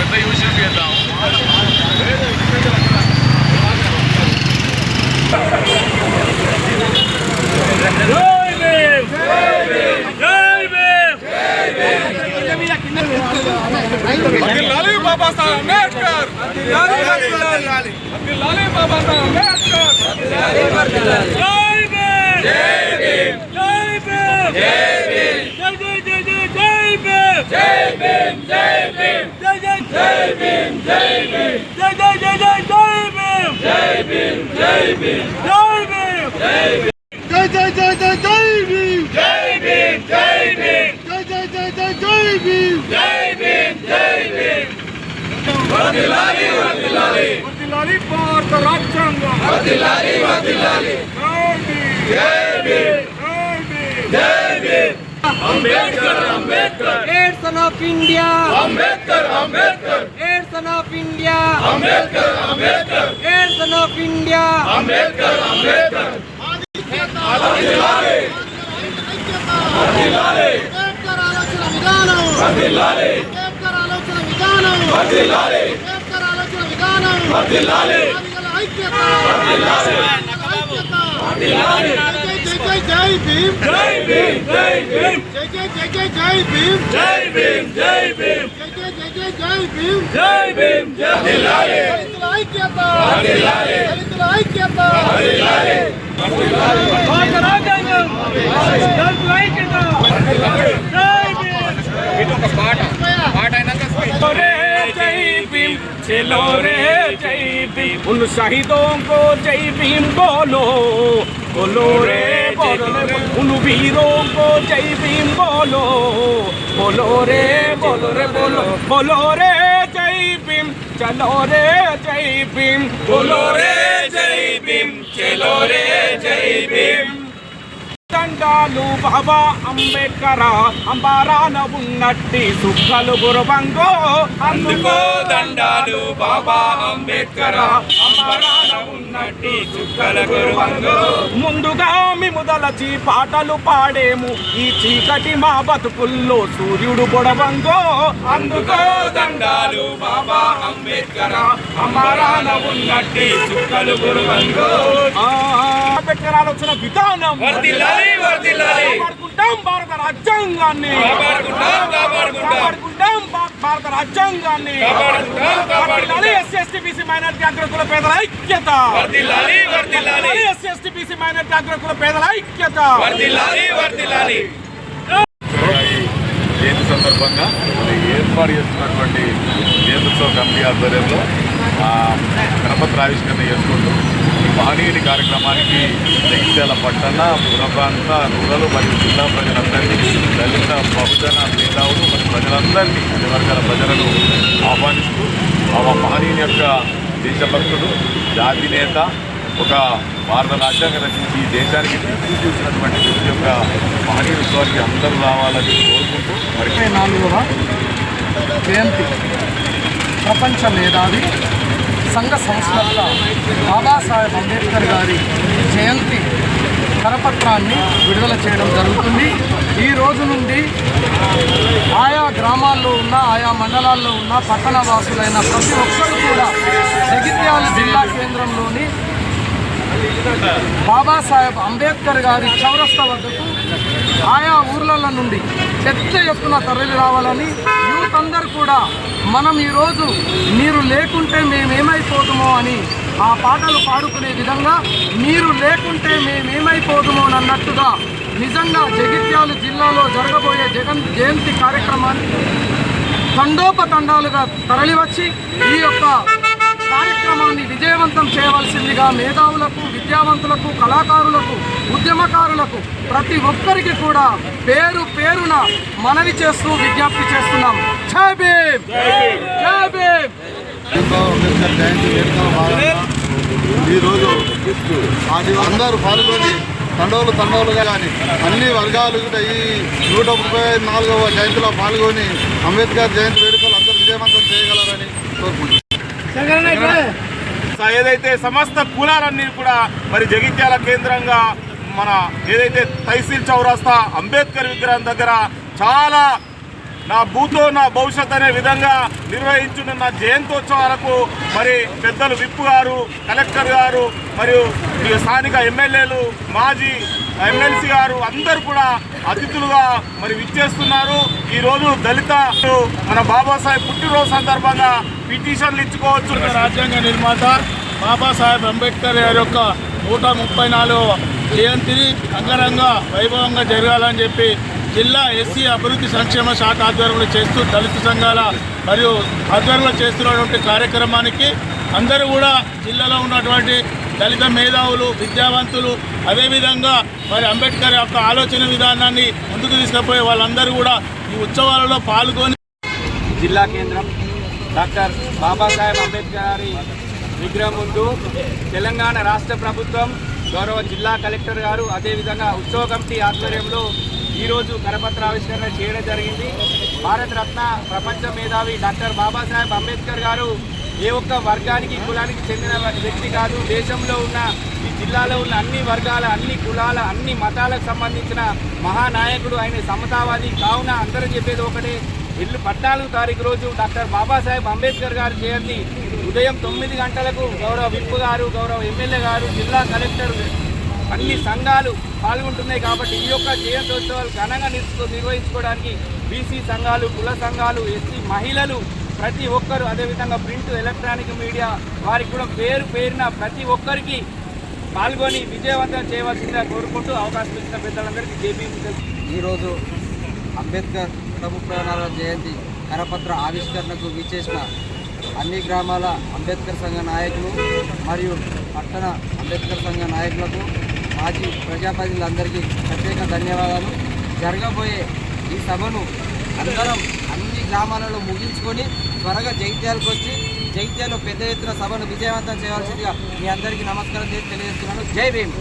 పెద్ద యూషన్ చేద్దాం. జై భీమ్. జై భీమ్. భారత రాజ్యాంగం Ambedkar Ambedkar great son of India Ambedkar Ambedkar great son of India Ambedkar Ambedkar great son of India Ambedkar Ambedkar ఐక్యత जय भीम जय भीम जय भीम। जय जय जय जय भीम। जय भीम जय भीम। जय जय जय जय जय भीम। जय भीम जय दिलाए दिलाए क्या था दिलाए दिलाए क्या था दिलाए भाग करा जाएँगे दर के क्या था जय भीम। बेटों का पाठ पाठ है ना दस अरे जय भीम चलो रे जय भीम। उन शहीदों को जय भीम बोलो बोलो रे। অনুবীরঙ্গ জয় ভীম বলো বলো রে বলো রে বলো বলো রে জয় ভীম চলো রে জয় ভীম বলো রে জয় ভীম চলো রে জয় ভীম కాలు బాబా అంబేద్కర అంబారాన ఉన్నట్టి సుఖలు గురువంగో. అందుకో దండాలు బాబా అంబేద్కర అంబారాన ఉన్నట్టి సుక్కలు గురువంగో. ముందుగా మిముదలచి పాటలు పాడేము. ఈ చీకటి మా బతుకుల్లో సూర్యుడు పొడవంగో. అందుకో దండాలు అంబారాన ఉన్నట్టి సుఖలు గురవంగో అంబేద్కర్ ఆలోచన విధానం. వర్దిల్లాలి వర్దిల్లాలి కాపాడుకుంటాం భారత రాజ్యాంగాన్ని. కాపాడుకుంటాం కాపాడుకుంటాం. కాపాడుకుంటాం భా- భారత రాజ్యాంగాన్ని. కాపాడుకుంటాం కాపాడుకుంటాం. ఎస్సీ ఎస్టీ బీసీ మైనారిటీ అగ్రకుల పేదల ఐక్యత. వర్దిల్లాలి వర్దిల్లాలి ఎస్సీ ఎస్టీ బీసీ మైనారిటీ అగ్రకుల పేదల ఐక్యత. వర్దిల్లాలి వర్దిల్లాలి జయంతి సందర్భంగా ఏర్పాటు చేస్తున్నటువంటి నేతృత్వ కమిటీ ఆధ్వర్యంలో గణపత్రావిష్కరణ చేసుకుంటూ ఈ మహనీయుడి కార్యక్రమానికి జగిత్యాల పట్టణ పుర ప్రాంత రూరల్ మరియు జిల్లా ప్రజలందరినీ దళిత బహుజన మేధావులు మరియు ప్రజలందరినీ అన్ని వర్గాల ప్రజలను ఆహ్వానిస్తూ ఆ మహనీయుని యొక్క దేశభక్తుడు జాతి నేత ఒక భారత రాజ్యాంగం రచించి ఈ దేశానికి దిక్కు చూసినటువంటి వ్యక్తి యొక్క మహనీయ విశ్వానికి అందరూ రావాలని కోరుకుంటూ మరి నాలుగు జయంతి ప్రపంచ మేధావి సంఘ సంస్కర్త బాబాసాహెబ్ అంబేద్కర్ గారి జయంతి కరపత్రాన్ని విడుదల చేయడం జరుగుతుంది. ఈ రోజు నుండి ఆయా గ్రామాల్లో ఉన్న ఆయా మండలాల్లో ఉన్న పట్టణ వాసులైన ప్రతి ఒక్కరు కూడా జగిత్యాల జిల్లా కేంద్రంలోని బాబాసాహెబ్ అంబేద్కర్ గారి చౌరస్తా వద్దకు ఆయా ఊర్ల నుండి పెద్ద ఎత్తున తరలి రావాలని ప్రజలకందరూ కూడా మనం ఈరోజు మీరు లేకుంటే మేమేమైపోదుమో అని ఆ పాటలు పాడుకునే విధంగా మీరు లేకుంటే మేమేమైపోదుమో అన్నట్టుగా నిజంగా జగిత్యాల జిల్లాలో జరగబోయే జగన్ జయంతి కార్యక్రమాన్ని తండోపతండాలుగా తరలివచ్చి ఈ యొక్క కార్యక్రమాన్ని విజయవంతం చేయవలసిందిగా మేధావులకు విద్యావంతులకు కళాకారులకు ఉద్యమకారులకు ప్రతి ఒక్కరికి కూడా పేరు పేరున మనవి చేస్తూ విజ్ఞప్తి చేస్తున్నాం. జై భీమ్! జై భీమ్! ఈరోజు అది అందరూ పాల్గొని తండోలు తండోలుగా కానీ అన్ని వర్గాలు కూడా ఈ నూట ముప్పై నాలుగవ జయంతిలో పాల్గొని అంబేద్కర్ జయంతి వేడుకలు అందరూ విజయవంతం చేయగలరని కోరుకుంటున్నాను ఏదైతే సమస్త కులాలన్నీ కూడా మరి జగిత్యాల కేంద్రంగా మన ఏదైతే తహసీల్ చౌరస్తా అంబేద్కర్ విగ్రహం దగ్గర చాలా నా భూతో నా భవిష్యత్ అనే విధంగా నిర్వహించున్న జయంతోత్సవాలకు మరి పెద్దలు విప్పు గారు కలెక్టర్ గారు మరియు ఈ స్థానిక ఎమ్మెల్యేలు మాజీ ఎమ్మెల్సీ గారు అందరు కూడా అతిథులుగా మరి విచ్చేస్తున్నారు. ఈరోజు దళిత మన బాబాసాహెబ్ పుట్టినరోజు సందర్భంగా పిటిషన్లు ఇచ్చుకోవచ్చు. రాజ్యాంగ నిర్మాత బాబాసాహెబ్ అంబేద్కర్ గారి యొక్క నూట ముప్పై నాలుగవ జయంతిని అంగరంగ వైభవంగా జరగాలని చెప్పి జిల్లా ఎస్సీ అభివృద్ధి సంక్షేమ శాఖ ఆధ్వర్యంలో చేస్తూ దళిత సంఘాల మరియు ఆధ్వర్యంలో చేస్తున్నటువంటి కార్యక్రమానికి అందరూ కూడా జిల్లాలో ఉన్నటువంటి దళిత మేధావులు విద్యావంతులు అదేవిధంగా మరి అంబేద్కర్ యొక్క ఆలోచన విధానాన్ని ముందుకు తీసుకుపోయే వాళ్ళందరూ కూడా ఈ ఉత్సవాలలో పాల్గొని జిల్లా కేంద్రం డాక్టర్ బాబాసాహెబ్ అంబేద్కర్ గారి విగ్రహం ముందు తెలంగాణ రాష్ట్ర ప్రభుత్వం గౌరవ జిల్లా కలెక్టర్ గారు అదేవిధంగా ఉత్సవ కమిటీ ఆధ్వర్యంలో ఈరోజు కరపత్ర ఆవిష్కరణ చేయడం జరిగింది. భారతరత్న ప్రపంచ మేధావి డాక్టర్ బాబాసాహెబ్ అంబేద్కర్ గారు ఏ ఒక్క వర్గానికి కులానికి చెందిన వ్యక్తి కాదు. దేశంలో ఉన్న ఈ జిల్లాలో ఉన్న అన్ని వర్గాల అన్ని కులాల అన్ని మతాలకు సంబంధించిన మహానాయకుడు ఆయన సమతావాది. కావున అందరూ చెప్పేది ఒకటే ఇల్లు పద్నాలుగు తారీఖు రోజు డాక్టర్ బాబాసాహెబ్ అంబేద్కర్ గారి జయంతి ఉదయం తొమ్మిది గంటలకు గౌరవ విప్ గారు గౌరవ ఎమ్మెల్యే గారు జిల్లా కలెక్టర్ అన్ని సంఘాలు పాల్గొంటున్నాయి కాబట్టి ఈ యొక్క జయంతోత్సవాలు ఘనంగా నిర్వహించుకోవడానికి బీసీ సంఘాలు కుల సంఘాలు ఎస్సీ మహిళలు ప్రతి ఒక్కరు అదేవిధంగా ప్రింట్ ఎలక్ట్రానిక్ మీడియా వారికి కూడా పేరు పేరున ప్రతి ఒక్కరికి పాల్గొని విజయవంతం చేయవలసిందిగా కోరుకుంటూ అవకాశం ఇచ్చిన పెద్దలందరికీ జేపీ ఈరోజు అంబేద్కర్ ప్రభు ముప్పై జయంతి కరపత్ర ఆవిష్కరణకు విచ్చేసిన అన్ని గ్రామాల అంబేద్కర్ సంఘ నాయకులు మరియు పట్టణ అంబేద్కర్ సంఘ నాయకులకు మాజీ ప్రజాప్రతినిధులందరికీ ప్రత్యేక ధన్యవాదాలు. జరగబోయే ఈ సభను అందరం అన్ని గ్రామాలలో ముగించుకొని త్వరగా జైత్యాలకు వచ్చి జైత్యాలో పెద్ద ఎత్తున సభను విజయవంతం చేయాల్సిందిగా మీ అందరికీ నమస్కారం చేసి తెలియజేస్తున్నాను. జై భీమ్!